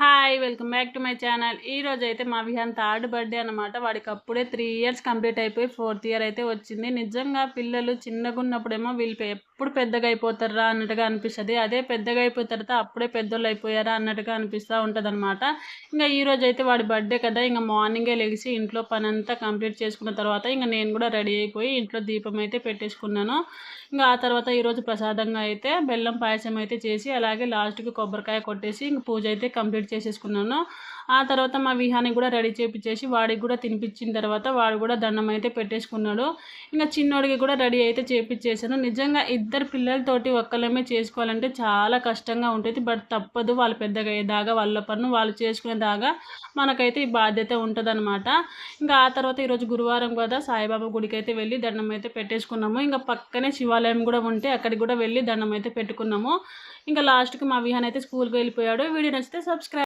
Hi welcome back to my channel ఈ రోజు అయితే మా విహాన్ థర్డ్ బర్త్డే అనమాట వాడికి అప్పుడే త్రీ ఇయర్స్ కంప్లీట్ అయిపోయి ఫోర్త్ ఇయర్ అయితే వచ్చింది. నిజంగా పిల్లలు చిన్నగా ఉన్నప్పుడేమో వీళ్ళు ఎప్పుడు పెద్దగా అయిపోతారా అన్నట్టుగా అనిపిస్తుంది. అదే పెద్దగా అయిపోయిన తర్వాత అప్పుడే పెద్దోళ్ళు అయిపోయారా అన్నట్టుగా అనిపిస్తూ ఉంటుంది అనమాట ఇంకా ఈ రోజు అయితే వాడి బర్త్డే కదా ఇంకా మార్నింగే లెగిసి ఇంట్లో పని అంతా కంప్లీట్ చేసుకున్న తర్వాత ఇంకా నేను కూడా రెడీ అయిపోయి ఇంట్లో దీపం అయితే పెట్టేసుకున్నాను. ఇంకా ఆ తర్వాత ఈరోజు ప్రసాదంగా అయితే బెల్లం పాయసం అయితే చేసి అలాగే లాస్ట్కి కొబ్బరికాయ కొట్టేసి ఇంక పూజ అయితే కంప్లీట్ చేసేసుకున్నాను. ఆ తర్వాత మా విహానికి కూడా రెడీ చేపించేసి వాడికి కూడా తినిపించిన తర్వాత వాడు కూడా దండం అయితే పెట్టేసుకున్నాడు. ఇంకా చిన్నోడికి కూడా రెడీ అయితే చేపించేసాను నిజంగా ఇద్దరు పిల్లలతోటి ఒక్కళ్ళమే చేసుకోవాలంటే చాలా కష్టంగా ఉంటుంది. బట్ తప్పదు వాళ్ళు పెద్దగా అయ్యేదాకా వాళ్ళ పన్ను వాళ్ళు చేసుకునేదాకా మనకైతే ఈ బాధ్యత ఉంటుందన్నమాట. ఇంకా ఆ తర్వాత ఈరోజు గురువారం కదా సాయిబాబా గుడికి అయితే వెళ్ళి దండం అయితే పెట్టేసుకున్నాము. ఇంకా పక్కనే శివాలయం కూడా ఉంటే అక్కడికి కూడా వెళ్ళి దండం అయితే పెట్టుకున్నాము. ఇంకా లాస్ట్కి మా విహాన్ అయితే స్కూల్కి వెళ్ళిపోయాడు. వీడియో నచ్చితే సబ్స్క్రైబ్